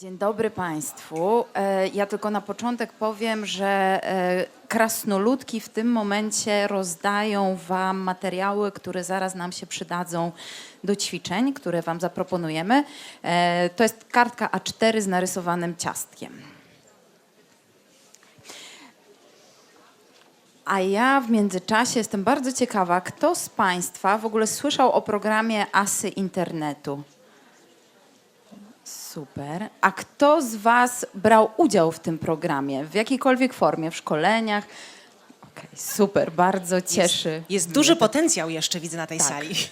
Dzień dobry Państwu. E, Ja tylko na początek powiem, że e, krasnoludki w tym momencie rozdają Wam materiały, które zaraz nam się przydadzą do ćwiczeń, które Wam zaproponujemy. E, To jest kartka A4 z narysowanym ciastkiem. A ja w międzyczasie jestem bardzo ciekawa, kto z Państwa w ogóle słyszał o programie Asy Internetu? Super. A kto z Was brał udział w tym programie? W jakiejkolwiek formie? W szkoleniach? Okej, super, bardzo cieszy. Jest duży potencjał jeszcze, widzę na tej Tak. sali.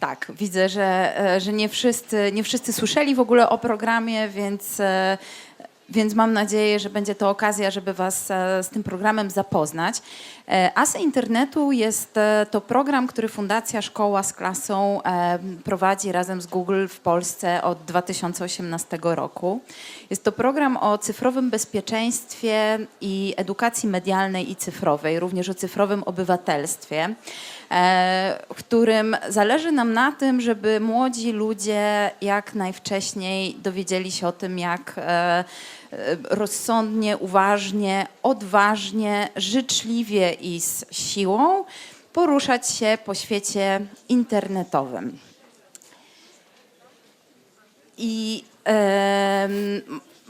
Tak, widzę, że, e, że nie, wszyscy, nie wszyscy słyszeli w ogóle o programie, więc, e, więc mam nadzieję, że będzie to okazja, żeby Was e, z tym programem zapoznać. E, Asy Internetu jest e, to program, który Fundacja Szkoła z Klasą prowadzi razem z Google w Polsce od 2018 roku. Jest to program o cyfrowym bezpieczeństwie i edukacji medialnej i cyfrowej, również o cyfrowym obywatelstwie w którym zależy nam na tym, żeby młodzi ludzie jak najwcześniej dowiedzieli się o tym, jak rozsądnie, uważnie, odważnie, życzliwie i z siłą poruszać się po świecie internetowym. I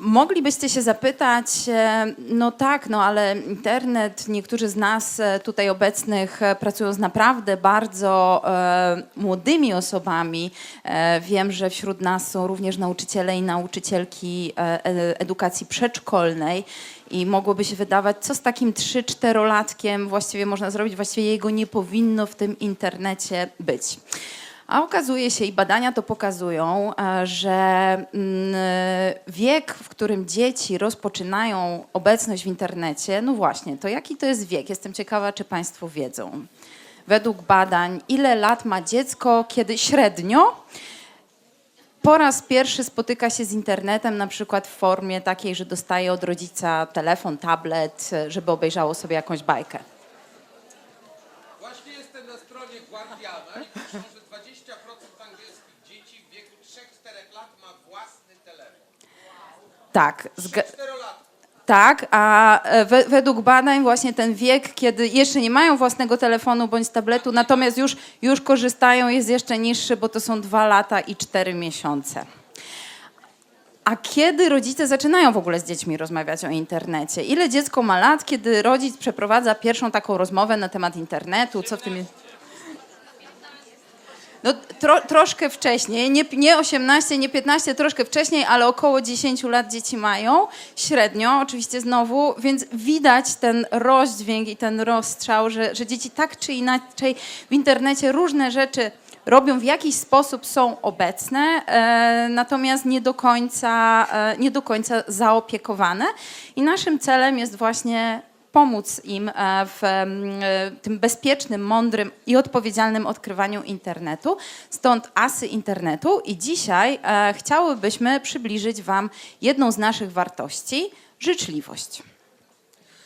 moglibyście się zapytać, e, no tak, no ale internet, niektórzy z nas e, tutaj obecnych e, pracują z naprawdę bardzo e, młodymi osobami. E, wiem, że wśród nas są również nauczyciele i nauczycielki e, edukacji przedszkolnej. I mogłoby się wydawać, co z takim 3-4-latkiem właściwie można zrobić, właściwie jego nie powinno w tym internecie być. A okazuje się, i badania to pokazują, e, że mm, wiek, w którym dzieci rozpoczynają obecność w internecie, no właśnie, to jaki to jest wiek? Jestem ciekawa, czy Państwo wiedzą. Według badań, ile lat ma dziecko, kiedy średnio po raz pierwszy spotyka się z internetem, na przykład w formie takiej, że dostaje od rodzica telefon, tablet, żeby obejrzało sobie jakąś bajkę. Właśnie jestem na stronie Guardiana i pisze, że 20% angielskich dzieci w wieku 3-4 lat ma własny telefon. Tak, zga- 4 lat. Tak, a e, we, według badań właśnie ten wiek, kiedy jeszcze nie mają własnego telefonu bądź tabletu, natomiast już, już korzystają, jest jeszcze niższy, bo to są dwa lata i cztery miesiące. A kiedy rodzice zaczynają w ogóle z dziećmi rozmawiać o internecie? Ile dziecko ma lat, kiedy rodzic przeprowadza pierwszą taką rozmowę na temat internetu? Co w tym jest? No, tro, troszkę wcześniej, nie, nie 18, nie 15, troszkę wcześniej, ale około 10 lat dzieci mają, średnio oczywiście znowu, więc widać ten rozdźwięk i ten rozstrzał, że, że dzieci tak czy inaczej w internecie różne rzeczy robią, w jakiś sposób są obecne, e, natomiast nie do, końca, e, nie do końca zaopiekowane. I naszym celem jest właśnie pomóc im e, w e, tym bezpiecznym, mądrym i odpowiedzialnym odkrywaniu internetu. Stąd asy internetu i dzisiaj e, chciałybyśmy przybliżyć Wam jedną z naszych wartości życzliwość.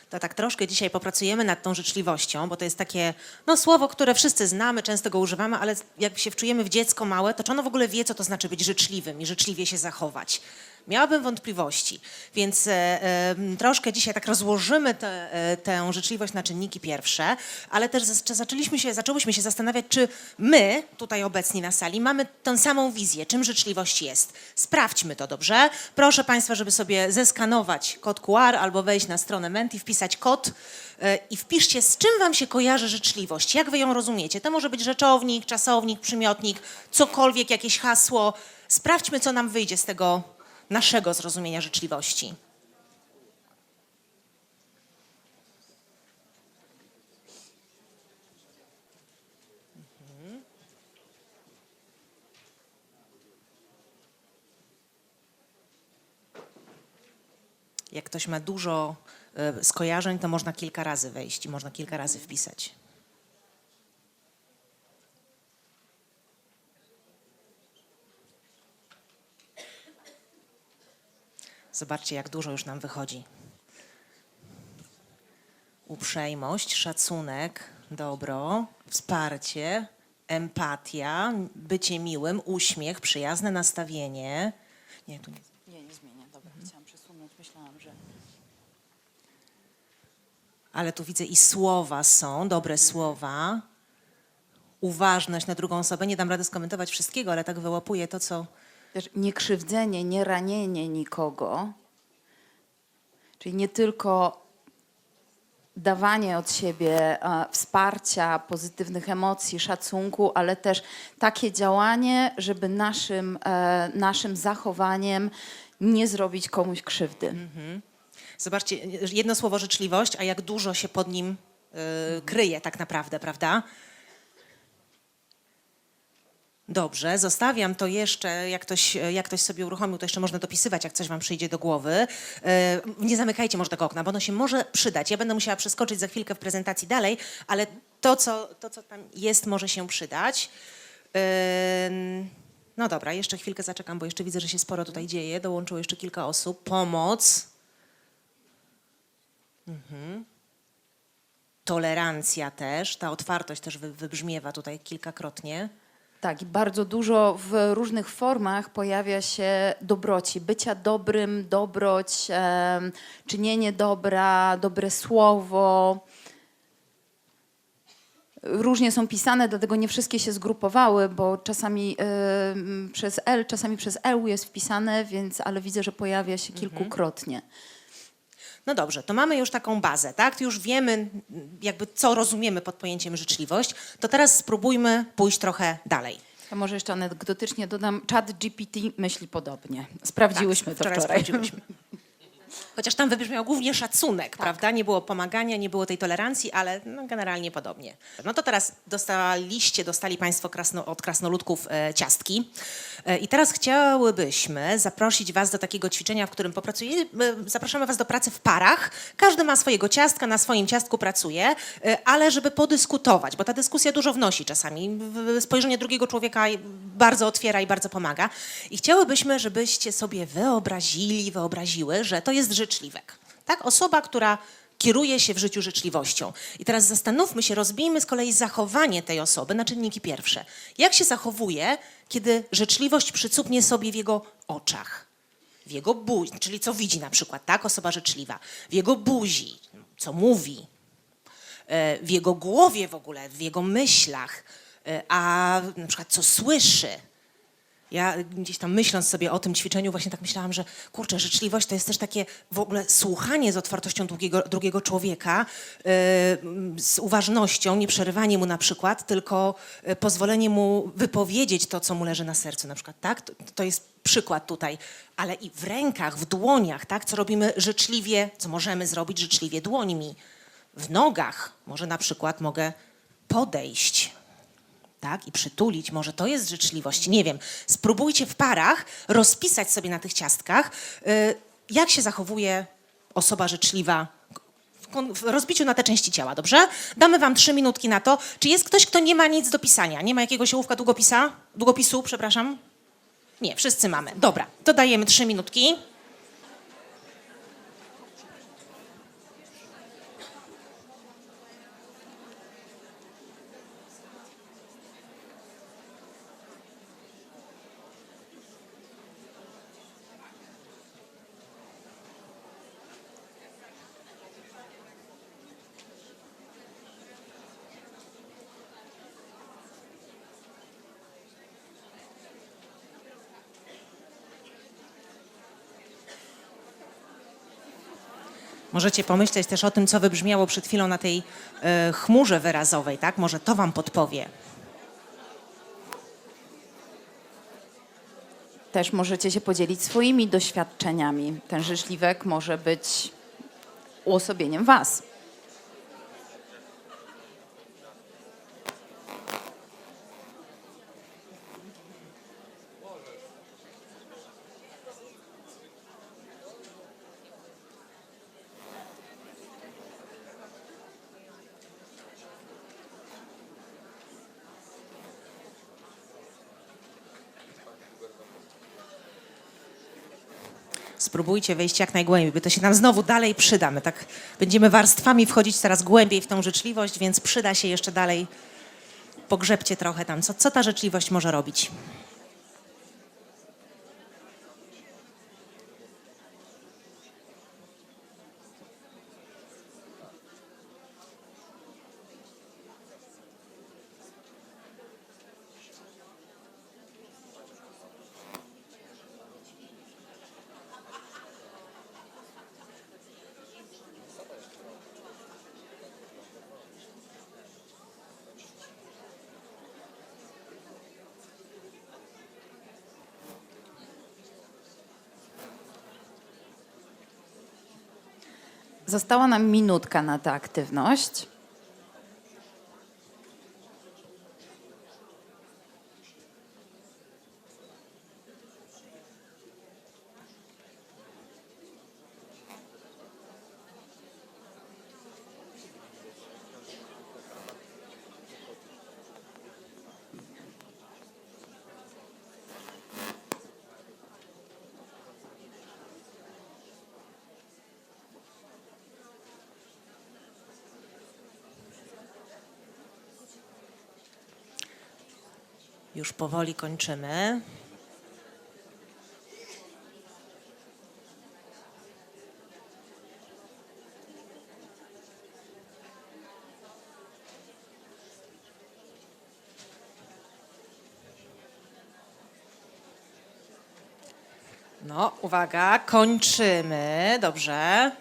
To tak troszkę dzisiaj popracujemy nad tą życzliwością, bo to jest takie no, słowo, które wszyscy znamy, często go używamy, ale jak się wczujemy w dziecko małe, to czy ono w ogóle wie, co to znaczy być życzliwym i życzliwie się zachować? Miałabym wątpliwości, więc e, e, troszkę dzisiaj tak rozłożymy te, e, tę życzliwość na czynniki pierwsze, ale też zaczęliśmy się, zaczęłyśmy się zastanawiać, czy my, tutaj obecni na sali, mamy tę samą wizję, czym życzliwość jest. Sprawdźmy to, dobrze? Proszę Państwa, żeby sobie zeskanować kod QR albo wejść na stronę Menti, wpisać kod i wpiszcie, z czym Wam się kojarzy życzliwość, jak Wy ją rozumiecie. To może być rzeczownik, czasownik, przymiotnik, cokolwiek, jakieś hasło. Sprawdźmy, co nam wyjdzie z tego naszego zrozumienia życzliwości. Jak ktoś ma dużo e, skojarzeń, to można kilka razy wejść i można kilka razy wpisać. Zobaczcie, jak dużo już nam wychodzi. Uprzejmość, szacunek, dobro, wsparcie, empatia, bycie miłym, uśmiech, przyjazne nastawienie. Nie, tu nie. zmienia. Dobra, chciałam przesunąć, myślałam, że... Ale tu widzę i słowa są, dobre słowa. Uważność na drugą osobę. Nie dam rady skomentować wszystkiego, ale tak wyłapuję to, co... Nie krzywdzenie, nie ranienie nikogo, czyli nie tylko dawanie od siebie e, wsparcia, pozytywnych emocji, szacunku, ale też takie działanie, żeby naszym, e, naszym zachowaniem nie zrobić komuś krzywdy. Zobaczcie, jedno słowo życzliwość, a jak dużo się pod nim y, kryje tak naprawdę, prawda? Dobrze, zostawiam to jeszcze, jak ktoś, jak ktoś sobie uruchomił, to jeszcze można dopisywać, jak coś wam przyjdzie do głowy. E, Nie zamykajcie może tego okna, bo ono się może przydać. Ja będę musiała przeskoczyć za chwilkę w prezentacji dalej, ale to, co, to, co tam jest, może się przydać. Ym, No dobra, jeszcze chwilkę zaczekam, bo jeszcze widzę, że się sporo tutaj dzieje. Dołączyło jeszcze kilka osób. Pomoc. Tolerancja też, ta otwartość też wy- wybrzmiewa tutaj kilkakrotnie. Tak, i bardzo dużo w różnych formach pojawia się dobroci, bycia dobrym, dobroć, em, czynienie dobra, dobre słowo. Różnie są pisane, dlatego nie wszystkie się zgrupowały, bo czasami przez L, czasami przez EU jest wpisane, więc, ale widzę, że pojawia się kilkukrotnie. No dobrze, to mamy już taką bazę, tak? Już wiemy, jakby co rozumiemy pod pojęciem życzliwość. To teraz spróbujmy pójść trochę dalej. Ja może jeszcze anegdotycznie dodam, chat GPT myśli podobnie. Sprawdziłyśmy to Tak, Wczoraj wczoraj. sprawdziłyśmy. Chociaż tam wybrzmiał głównie szacunek, prawda? Nie było pomagania, nie było tej tolerancji, ale no, generalnie podobnie. No to teraz dostaliście, dostali Państwo krasno, od krasnoludków e, ciastki. E, I teraz chciałybyśmy zaprosić Was do takiego ćwiczenia, w którym popracuje, e, zapraszamy Was do pracy w parach. Każdy ma swojego ciastka, na swoim ciastku pracuje, e, ale żeby podyskutować, bo ta dyskusja dużo wnosi czasami. Spojrzenie drugiego człowieka bardzo otwiera i bardzo pomaga. I chciałybyśmy, żebyście sobie wyobrazili, wyobraziły, że to jest życzliwek. Tak? Osoba, która kieruje się w życiu życzliwością. I teraz zastanówmy się, rozbijmy z kolei zachowanie tej osoby na czynniki pierwsze. Jak się zachowuje, kiedy życzliwość przycupnie sobie w jego oczach? w jego buzi, czyli co widzi na przykład, tak, osoba życzliwa, w jego buzi, co mówi, e, w jego głowie w ogóle, w jego myślach, e, a na przykład co słyszy. Ja gdzieś tam myśląc sobie o tym ćwiczeniu, właśnie tak myślałam, że kurczę, życzliwość to jest też takie w ogóle słuchanie z otwartością drugiego, drugiego człowieka, e, z uważnością, nie przerywanie mu na przykład, tylko e, pozwolenie mu wypowiedzieć to, co mu leży na sercu na przykład, tak? To, to jest przykład tutaj, ale i w rękach, w dłoniach, tak? Co robimy życzliwie, co możemy zrobić życzliwie dłońmi. W nogach, może na przykład mogę podejść, tak, i przytulić, może to jest życzliwość, nie wiem. Spróbujcie w parach rozpisać sobie na tych ciastkach, y, jak się zachowuje osoba życzliwa w, rozbiciu na te części ciała, dobrze? Damy wam trzy minutki na to. Czy jest ktoś, kto nie ma nic do pisania? Nie ma jakiegoś ołówka długopisa? Długopisu, przepraszam? Nie, wszyscy mamy. Dobra, to dajemy trzy minutki. Możecie pomyśleć też o tym, co wybrzmiało przed chwilą na tej e, chmurze wyrazowej, tak? Może to wam podpowie. Też możecie się podzielić swoimi doświadczeniami. Ten życzliwek może być uosobieniem Was. Spróbujcie wejść jak najgłębiej, by to się nam znowu dalej przyda. My tak będziemy warstwami wchodzić coraz głębiej w tą życzliwość, więc przyda się jeszcze dalej. Pogrzebcie trochę tam, co, co ta życzliwość może robić. Została nam minutka na tę aktywność. Już powoli kończymy. No, uwaga, kończymy. Dobrze.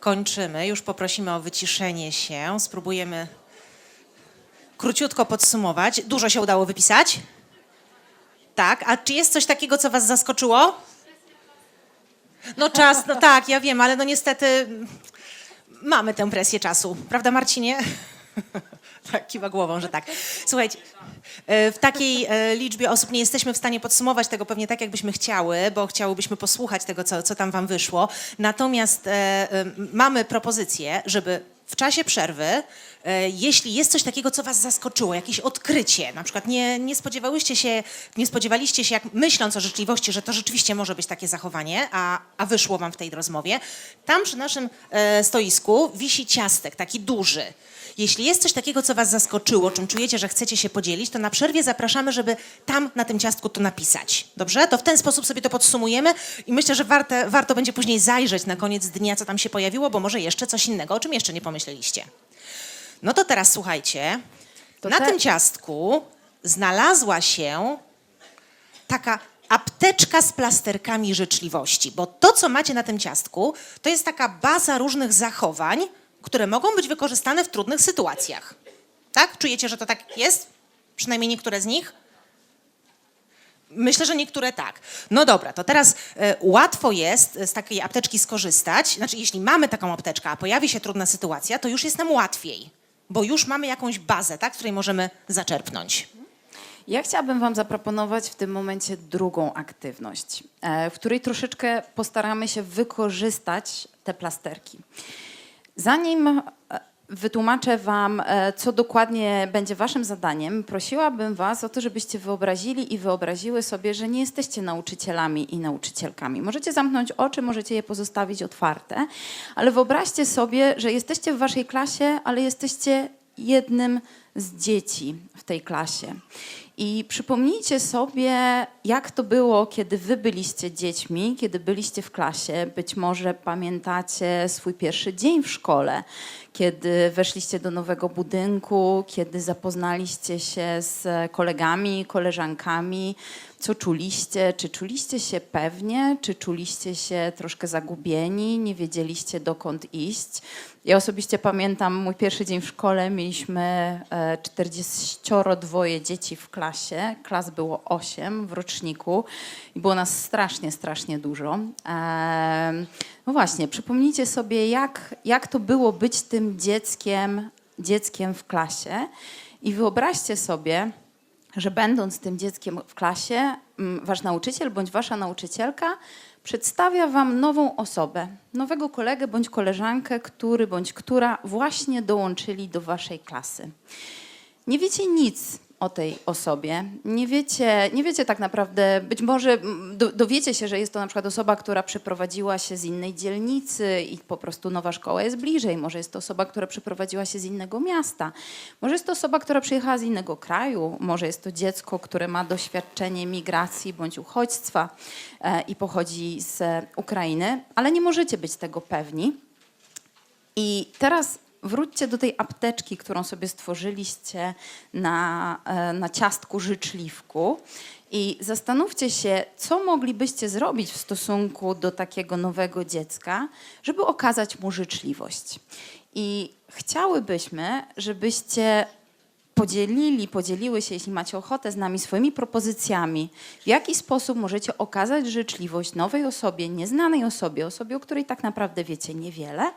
Kończymy. Już poprosimy o wyciszenie się. Spróbujemy króciutko podsumować. Dużo się udało wypisać? Tak. A czy jest coś takiego, co Was zaskoczyło? No czas, no tak, ja wiem, ale no niestety mamy tę presję czasu. Prawda, Marcinie? Tak, kiwa głową, że tak. Słuchajcie, e, w takiej e, liczbie osób nie jesteśmy w stanie podsumować tego pewnie tak, jakbyśmy chciały, bo chciałybyśmy posłuchać tego, co, co tam wam wyszło. Natomiast e, mamy propozycję, żeby w czasie przerwy, e, jeśli jest coś takiego, co was zaskoczyło, jakieś odkrycie, na przykład nie, nie spodziewałyście się, nie spodziewaliście się, jak myśląc o życzliwości, że to rzeczywiście może być takie zachowanie, a, a wyszło wam w tej rozmowie, tam przy naszym e, stoisku wisi ciastek, taki duży. Jeśli jest coś takiego, co Was zaskoczyło, czym czujecie, że chcecie się podzielić, to na przerwie zapraszamy, żeby tam na tym ciastku to napisać. Dobrze? To w ten sposób sobie to podsumujemy i myślę, że warte, warto będzie później zajrzeć na koniec dnia, co tam się pojawiło, bo może jeszcze coś innego, o czym jeszcze nie pomyśleliście. No to teraz słuchajcie. To na te- tym ciastku znalazła się taka apteczka z plasterkami życzliwości, bo to, co macie na tym ciastku, to jest taka baza różnych zachowań, które mogą być wykorzystane w trudnych sytuacjach. Tak? Czujecie, że to tak jest? Przynajmniej niektóre z nich? Myślę, że niektóre tak. No dobra, to teraz e, łatwo jest z takiej apteczki skorzystać. Znaczy, jeśli mamy taką apteczkę, a pojawi się trudna sytuacja, to już jest nam łatwiej, bo już mamy jakąś bazę, tak, której możemy zaczerpnąć. Ja chciałabym Wam zaproponować w tym momencie drugą aktywność, e, w której troszeczkę postaramy się wykorzystać te plasterki. Zanim e, wytłumaczę Wam, e, co dokładnie będzie Waszym zadaniem, prosiłabym Was o to, żebyście wyobrazili i wyobraziły sobie, że nie jesteście nauczycielami i nauczycielkami. Możecie zamknąć oczy, możecie je pozostawić otwarte, ale wyobraźcie sobie, że jesteście w Waszej klasie, ale jesteście jednym z dzieci w tej klasie. I przypomnijcie sobie, jak to było, kiedy wy byliście dziećmi, kiedy byliście w klasie. Być może pamiętacie swój pierwszy dzień w szkole, kiedy weszliście do nowego budynku, kiedy zapoznaliście się z kolegami, koleżankami. Co czuliście? Czy czuliście się pewnie? Czy czuliście się troszkę zagubieni? Nie wiedzieliście dokąd iść? Ja osobiście pamiętam mój pierwszy dzień w szkole. Mieliśmy e, 42 dzieci w klasie. Klas było 8 w roczniku i było nas strasznie, strasznie dużo. Em, No właśnie, przypomnijcie sobie, jak, jak to było być tym dzieckiem, dzieckiem w klasie i wyobraźcie sobie, że będąc tym dzieckiem w klasie, wasz nauczyciel bądź wasza nauczycielka przedstawia wam nową osobę, nowego kolegę bądź koleżankę, który bądź która właśnie dołączyli do waszej klasy. Nie wiecie nic o tej osobie, nie wiecie, nie wiecie tak naprawdę, być może mm, do, dowiecie się, że jest to na przykład osoba, która przeprowadziła się z innej dzielnicy i po prostu nowa szkoła jest bliżej, może jest to osoba, która przeprowadziła się z innego miasta, może jest to osoba, która przyjechała z innego kraju, może jest to dziecko, które ma doświadczenie migracji bądź uchodźstwa e, i pochodzi z Ukrainy, ale nie możecie być tego pewni. I teraz wróćcie do tej apteczki, którą sobie stworzyliście na, e, na ciastku życzliwku i zastanówcie się, co moglibyście zrobić w stosunku do takiego nowego dziecka, żeby okazać mu życzliwość. I chciałybyśmy, żebyście podzielili, podzieliły się, jeśli macie ochotę, z nami swoimi propozycjami, w jaki sposób możecie okazać życzliwość nowej osobie, nieznanej osobie, osobie, o której tak naprawdę wiecie niewiele.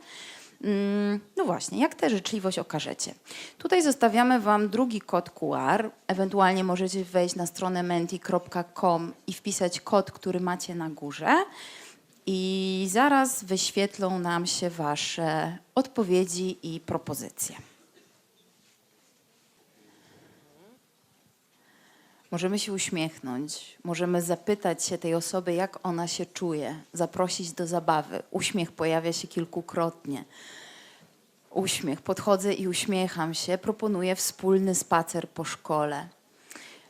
Mm, No właśnie, jak tę życzliwość okażecie? Tutaj zostawiamy Wam drugi kod QR. Ewentualnie możecie wejść na stronę menti.com i wpisać kod, który macie na górze. I zaraz wyświetlą nam się Wasze odpowiedzi i propozycje. Możemy się uśmiechnąć, możemy zapytać się tej osoby, jak ona się czuje, zaprosić do zabawy. Uśmiech pojawia się kilkukrotnie. Uśmiech, podchodzę i uśmiecham się, proponuję wspólny spacer po szkole.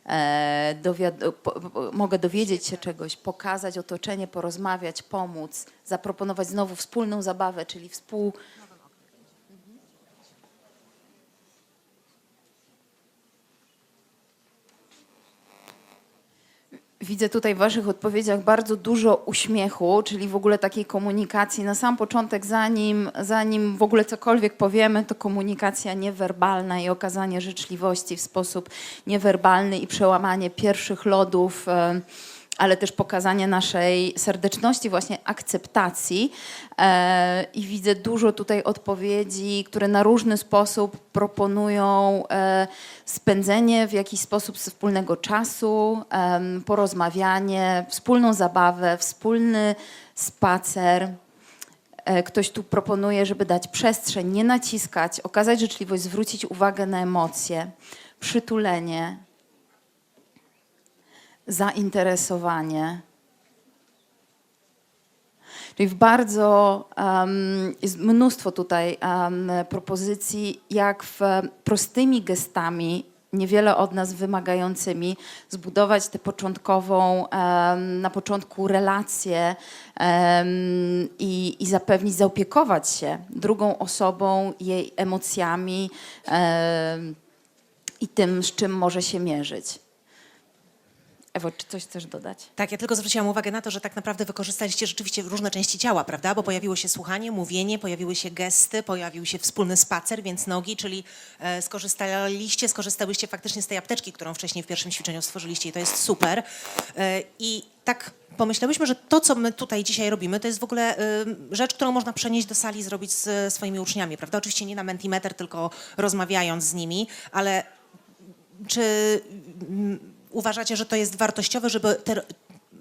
E, dowiad- po, po, mogę dowiedzieć się czegoś, pokazać otoczenie, porozmawiać, pomóc, zaproponować znowu wspólną zabawę, czyli współ, Widzę tutaj w Waszych odpowiedziach bardzo dużo uśmiechu, czyli w ogóle takiej komunikacji. Na sam początek, zanim, zanim w ogóle cokolwiek powiemy, to komunikacja niewerbalna i okazanie życzliwości w sposób niewerbalny i przełamanie pierwszych lodów. em, ale też pokazanie naszej serdeczności, właśnie akceptacji. E, I widzę dużo tutaj odpowiedzi, które na różny sposób proponują e, spędzenie w jakiś sposób wspólnego czasu, porozmawianie, wspólną zabawę, wspólny spacer. E, Ktoś tu proponuje, żeby dać przestrzeń, nie naciskać, okazać życzliwość, zwrócić uwagę na emocje, przytulenie, zainteresowanie. Czyli w bardzo um, jest mnóstwo tutaj um, propozycji, jak w prostymi gestami, niewiele od nas wymagającymi, zbudować tę początkową, em, na początku relację em, i, i zapewnić, zaopiekować się drugą osobą, jej emocjami em, i tym, z czym może się mierzyć. Ewo, czy coś chcesz dodać? Tak, ja tylko zwróciłam uwagę na to, że tak naprawdę wykorzystaliście rzeczywiście różne części ciała, prawda? Bo pojawiło się słuchanie, mówienie, pojawiły się gesty, pojawił się wspólny spacer, więc nogi, czyli e, skorzystaliście, skorzystałyście faktycznie z tej apteczki, którą wcześniej w pierwszym ćwiczeniu stworzyliście i to jest super. E, I tak pomyślałyśmy, że to, co my tutaj dzisiaj robimy, to jest w ogóle e, rzecz, którą można przenieść do sali, zrobić z swoimi uczniami, prawda? Oczywiście nie na Mentimeter, tylko rozmawiając z nimi, ale czy uważacie, że to jest wartościowe, żeby te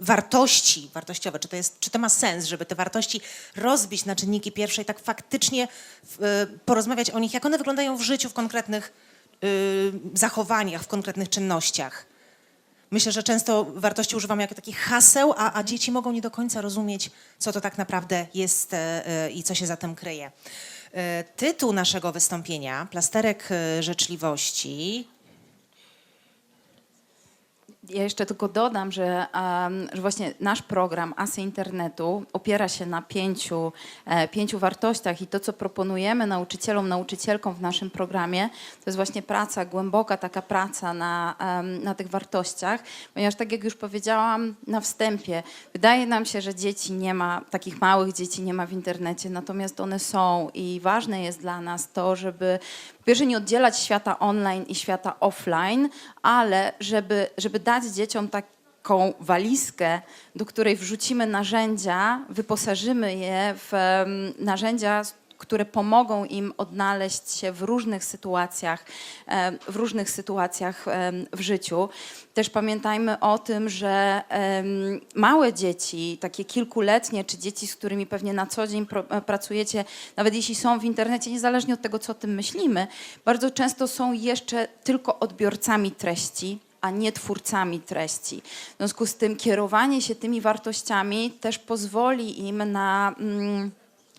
wartości wartościowe, czy to, jest, czy to ma sens, żeby te wartości rozbić na czynniki pierwsze i tak faktycznie y, porozmawiać o nich, jak one wyglądają w życiu, w konkretnych y, zachowaniach, w konkretnych czynnościach? Myślę, że często wartości używamy jako takich haseł, a, a dzieci mogą nie do końca rozumieć, co to tak naprawdę jest e, e, i co się za tym kryje. E, Tytuł naszego wystąpienia, Plasterek e, Życzliwości, Ja jeszcze tylko dodam, że, że właśnie nasz program Asy Internetu opiera się na pięciu, e, pięciu wartościach i to, co proponujemy nauczycielom, nauczycielkom w naszym programie, to jest właśnie praca, głęboka taka praca na, na tych wartościach, ponieważ tak jak już powiedziałam na wstępie, wydaje nam się, że dzieci nie ma, takich małych dzieci nie ma w internecie, natomiast one są i ważne jest dla nas to, żeby po pierwsze nie oddzielać świata online i świata offline, ale żeby, żeby dać dzieciom taką walizkę, do której wrzucimy narzędzia, wyposażymy je w narzędzia, które pomogą im odnaleźć się w różnych sytuacjach, w różnych sytuacjach w życiu. Też pamiętajmy o tym, że małe dzieci, takie kilkuletnie, czy dzieci, z którymi pewnie na co dzień e, pracujecie, nawet jeśli są w internecie, niezależnie od tego, co o tym myślimy, bardzo często są jeszcze tylko odbiorcami treści, a nie twórcami treści. W związku z tym kierowanie się tymi wartościami też pozwoli im na. Mm,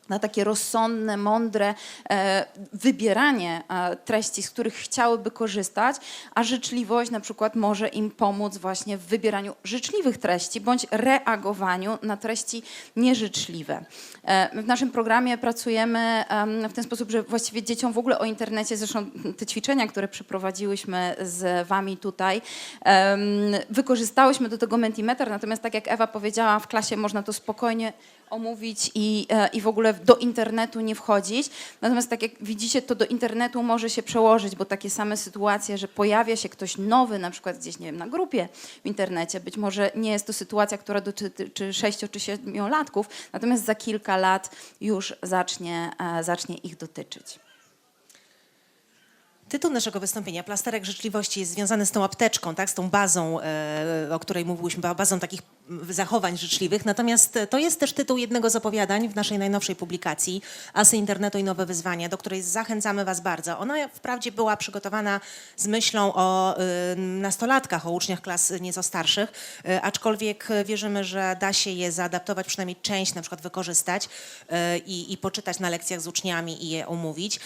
na takie rozsądne, mądre e, wybieranie e, treści, z których chciałyby korzystać, a życzliwość na przykład może im pomóc właśnie w wybieraniu życzliwych treści bądź reagowaniu na treści nieżyczliwe. E, my w naszym programie pracujemy em, w ten sposób, że właściwie dzieciom w ogóle o internecie, zresztą te ćwiczenia, które przeprowadziłyśmy z wami tutaj, em, wykorzystałyśmy do tego Mentimeter, natomiast tak jak Ewa powiedziała, w klasie można to spokojnie omówić i, e, i w ogóle do internetu nie wchodzić. Natomiast tak jak widzicie, to do internetu może się przełożyć, bo takie same sytuacje, że pojawia się ktoś nowy, na przykład gdzieś, nie wiem, na grupie w internecie, być może nie jest to sytuacja, która dotyczy 6 czy 7 latków, natomiast za kilka lat już zacznie, e, zacznie ich dotyczyć. Tytuł naszego wystąpienia, Plasterek Życzliwości, jest związany z tą apteczką, tak, z tą bazą, e, o której mówiłyśmy, ba- bazą takich zachowań życzliwych. Natomiast to jest też tytuł jednego z opowiadań w naszej najnowszej publikacji Asy Internetu i Nowe Wyzwania, do której zachęcamy Was bardzo. Ona wprawdzie była przygotowana z myślą o e, nastolatkach, o uczniach klas nieco starszych, e, aczkolwiek wierzymy, że da się je zaadaptować, przynajmniej część na przykład wykorzystać e, i, i poczytać na lekcjach z uczniami i je omówić.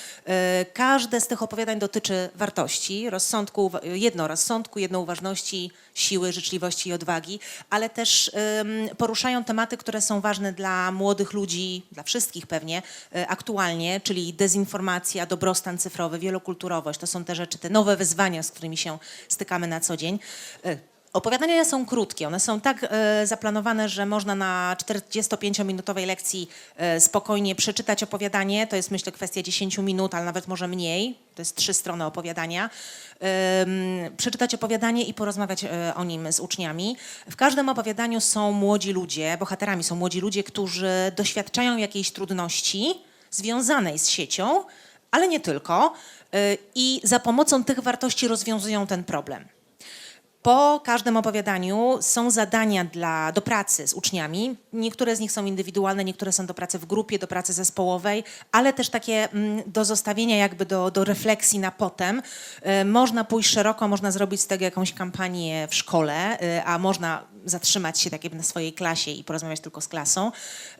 Każde z tych opowiadań dotyczy wartości, rozsądku, jedno rozsądku, jedno uważności, siły, życzliwości i odwagi, ale też em, poruszają tematy, które są ważne dla młodych ludzi, dla wszystkich pewnie, e, aktualnie, czyli dezinformacja, dobrostan cyfrowy, wielokulturowość. To są te rzeczy, te nowe wyzwania, z którymi się stykamy na co dzień. E, Opowiadania są krótkie, one są tak e, zaplanowane, że można na 45-minutowej lekcji e, spokojnie przeczytać opowiadanie. To jest myślę kwestia 10 minut, ale nawet może mniej. To jest trzy strony opowiadania. Em, przeczytać opowiadanie i porozmawiać e, o nim z uczniami. W każdym opowiadaniu są młodzi ludzie, bohaterami są młodzi ludzie, którzy doświadczają jakiejś trudności związanej z siecią, ale nie tylko. e, I za pomocą tych wartości rozwiązują ten problem. Po każdym opowiadaniu są zadania dla, do pracy z uczniami. Niektóre z nich są indywidualne, niektóre są do pracy w grupie, do pracy zespołowej, ale też takie mm, do zostawienia jakby do, do refleksji na potem. E, Można pójść szeroko, można zrobić z tego jakąś kampanię w szkole, e, a można zatrzymać się tak jakby na swojej klasie i porozmawiać tylko z klasą.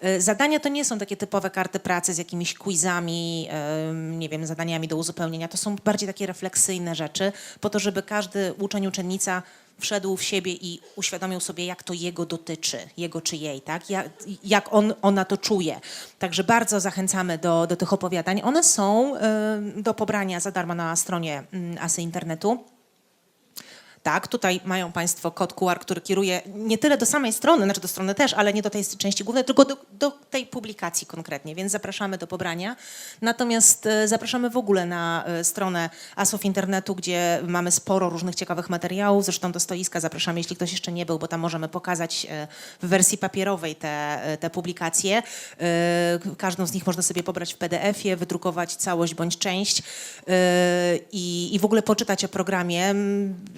E, Zadania to nie są takie typowe karty pracy z jakimiś quizami, em, nie wiem, zadaniami do uzupełnienia. To są bardziej takie refleksyjne rzeczy, po to, żeby każdy uczeń, uczennica wszedł w siebie i uświadomił sobie, jak to jego dotyczy, jego czy jej, tak? Jak, jak on, ona to czuje. Także bardzo zachęcamy do, do tych opowiadań. One są em, do pobrania za darmo na stronie mm, Asy Internetu. Tak, tutaj mają Państwo kod QR, który kieruje nie tyle do samej strony, znaczy do strony też, ale nie do tej części głównej, tylko do, do tej publikacji konkretnie, więc zapraszamy do pobrania. Natomiast e, zapraszamy w ogóle na e, stronę Asów Internetu, gdzie mamy sporo różnych ciekawych materiałów. Zresztą do stoiska zapraszamy, jeśli ktoś jeszcze nie był, bo tam możemy pokazać e, w wersji papierowej te, te publikacje. Każdą z nich można sobie pobrać w PDF-ie, wydrukować całość bądź część i, i w ogóle poczytać o programie.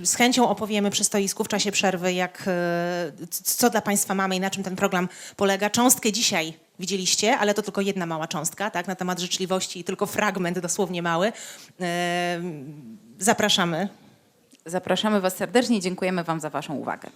Z chęcią opowiemy przy stoisku w czasie przerwy, jak, e, co dla Państwa mamy i na czym ten program polega. Cząstkę dzisiaj widzieliście, ale to tylko jedna mała cząstka tak, na temat życzliwości i tylko fragment dosłownie mały. E, Zapraszamy. Zapraszamy Was serdecznie dziękujemy Wam za Waszą uwagę.